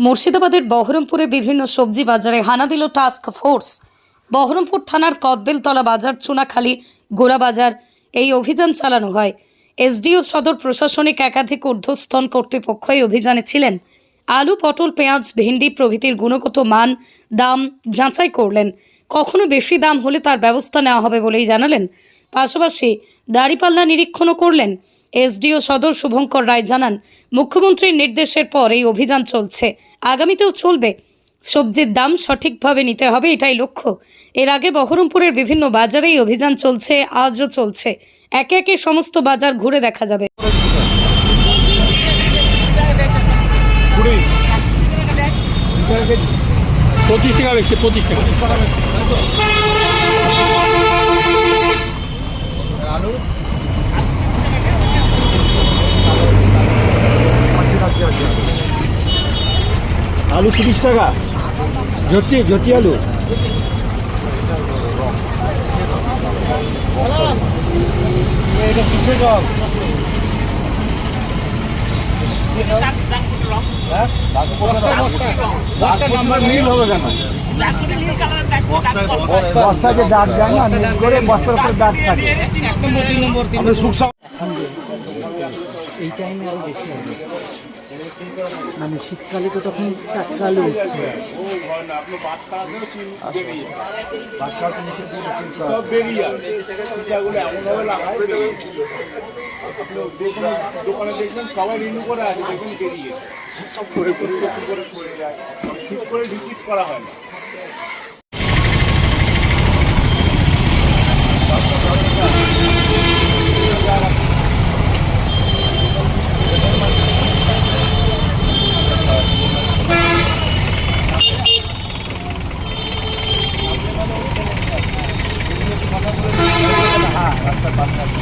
মুর্শিদাবাদের বহরমপুরে বিভিন্ন সবজি বাজারে হানা দিল টাস্ক ফোর্স। বহরমপুর থানার কদবেলতলা বাজার, চুনাখালী, গোড়াবাজার এই অভিযান চালানো হয়। এসডিও সদর প্রশাসনিক একাধিক ঊর্ধ্বস্তন কর্তৃপক্ষ এই অভিযানে ছিলেন। আলু, পটল, পেঁয়াজ, ভেন্ডি প্রভৃতির গুণগত মান, দাম যাচাই করলেন। কখনো বেশি দাম হলে তার ব্যবস্থা নেওয়া হবে বলেই জানালেন। পাশাপাশি দাড়িপাল্লা নিরীক্ষণও করলেন। এসডিও সদর শুভঙ্কর রায় জানান, মুখ্যমন্ত্রীর নির্দেশের পর এই অভিযান চলছে। আগামীতেও চলবে। সবজির দাম সঠিকভাবে নিতে হবে এটাই লক্ষ্য। এর আগে বহরমপুরের বিভিন্ন বাজারে এই অভিযান চলছে, আজও চলছে। একে একে সমস্ত বাজার ঘুরে দেখা যাবে। পঁচিশ টাকা পঁচিশ টাকা। আলু তিরিশ টাকা। জ্যোতি জ্যোতি আলু। এটা কিসের রং হবে কেন? বস্তায় যে দাগ দেয় না নীল করে বস্তার উপরে দাগ থাকে। আমরা সুখ এই টাইমে আরও বেশি হবে। মানে শীতকালে তো তখন টাটকালে উঠছে দোকানে দেখবেন সবাই রিনিউ করে আছে দেখবেন বেরিয়ে। সব করে করে করে যায়। করে রিপিট করা হয় না। пока.